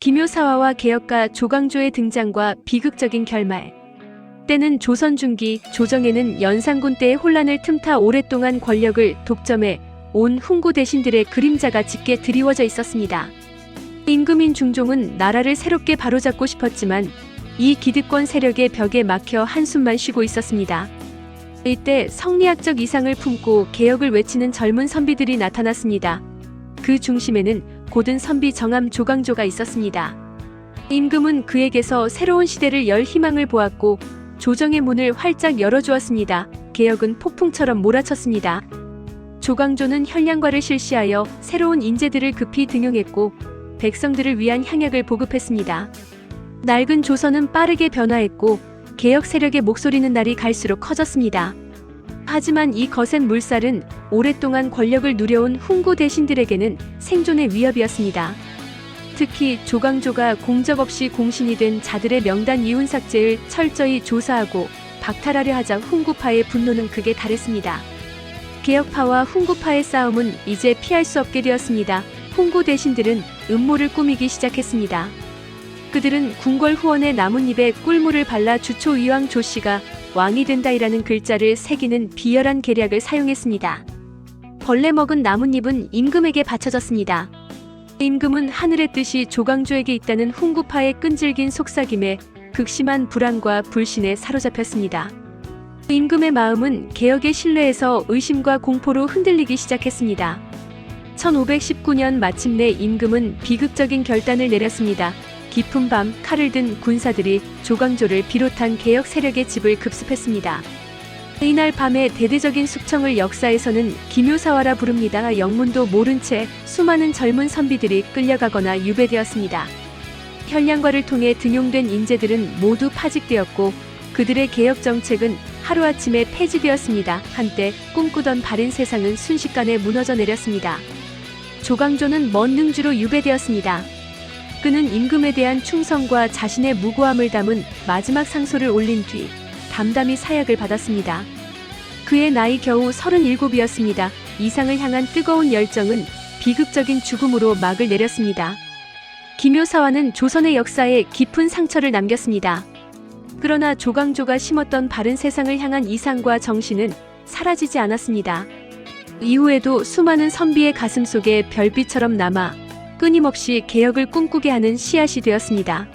기묘사화와 개혁가 조광조의 등장과 비극적인 결말. 때는 조선 중기 조정에는 연산군 때의 혼란을 틈타 오랫동안 권력을 독점해 온 훈구 대신들의 그림자가 짙게 드리워져 있었습니다. 임금인 중종은 나라를 새롭게 바로잡고 싶었지만 이 기득권 세력의 벽에 막혀 한숨만 쉬고 있었습니다. 이때 성리학적 이상을 품고 개혁을 외치는 젊은 선비들이 나타났습니다. 그 중심에는 고든 선비 정암 조광조가 있었습니다. 임금은 그에게서 새로운 시대를 열 희망을 보았고 조정의 문을 활짝 열어주었습니다. 개혁은 폭풍처럼 몰아쳤습니다. 조광조는 현량과를 실시하여 새로운 인재들을 급히 등용했고 백성들을 위한 향약을 보급했습니다. 낡은 조선은 빠르게 변화했고 개혁 세력의 목소리는 날이 갈수록 커졌습니다. 하지만 이 거센 물살은 오랫동안 권력을 누려온 훈구 대신들에게는 생존의 위협이었습니다. 특히 조광조가 공적 없이 공신이 된 자들의 명단 이혼 삭제를 철저히 조사하고 박탈하려 하자 훈구파의 분노는 극에 달했습니다. 개혁파와 훈구파의 싸움은 이제 피할 수 없게 되었습니다. 훈구 대신들은 음모를 꾸미기 시작했습니다. 그들은 궁궐 후원의 나뭇잎에 꿀물을 발라 주초 이왕 조씨가 왕이 된다이라는 글자를 새기는 비열한 계략을 사용했습니다. 벌레 먹은 나뭇잎은 임금에게 바쳐졌습니다. 임금은 하늘의 뜻이 조광조에게 있다는 훈구파의 끈질긴 속삭임에 극심한 불안과 불신에 사로잡혔습니다. 임금의 마음은 개혁의 신뢰에서 의심과 공포로 흔들리기 시작했습니다. 1519년 마침내 임금은 비극적인 결단을 내렸습니다. 깊은 밤 칼을 든 군사들이 조광조를 비롯한 개혁 세력의 집을 급습했습니다. 이날 밤에 대대적인 숙청을 역사에서는 기묘사화라 부릅니다. 영문도 모른 채 수많은 젊은 선비들이 끌려가거나 유배되었습니다. 현량과를 통해 등용된 인재들은 모두 파직되었고 그들의 개혁 정책은 하루아침에 폐지되었습니다. 한때 꿈꾸던 바른 세상은 순식간에 무너져 내렸습니다. 조광조는 먼 능주로 유배되었습니다. 그는 임금에 대한 충성과 자신의 무고함을 담은 마지막 상소를 올린 뒤 담담히 사약을 받았습니다. 그의 나이 겨우 37이었습니다. 이상을 향한 뜨거운 열정은 비극적인 죽음으로 막을 내렸습니다. 기묘사화는 조선의 역사에 깊은 상처를 남겼습니다. 그러나 조광조가 심었던 바른 세상을 향한 이상과 정신은 사라지지 않았습니다. 이후에도 수많은 선비의 가슴 속에 별빛처럼 남아 끊임없이 개혁을 꿈꾸게 하는 씨앗이 되었습니다.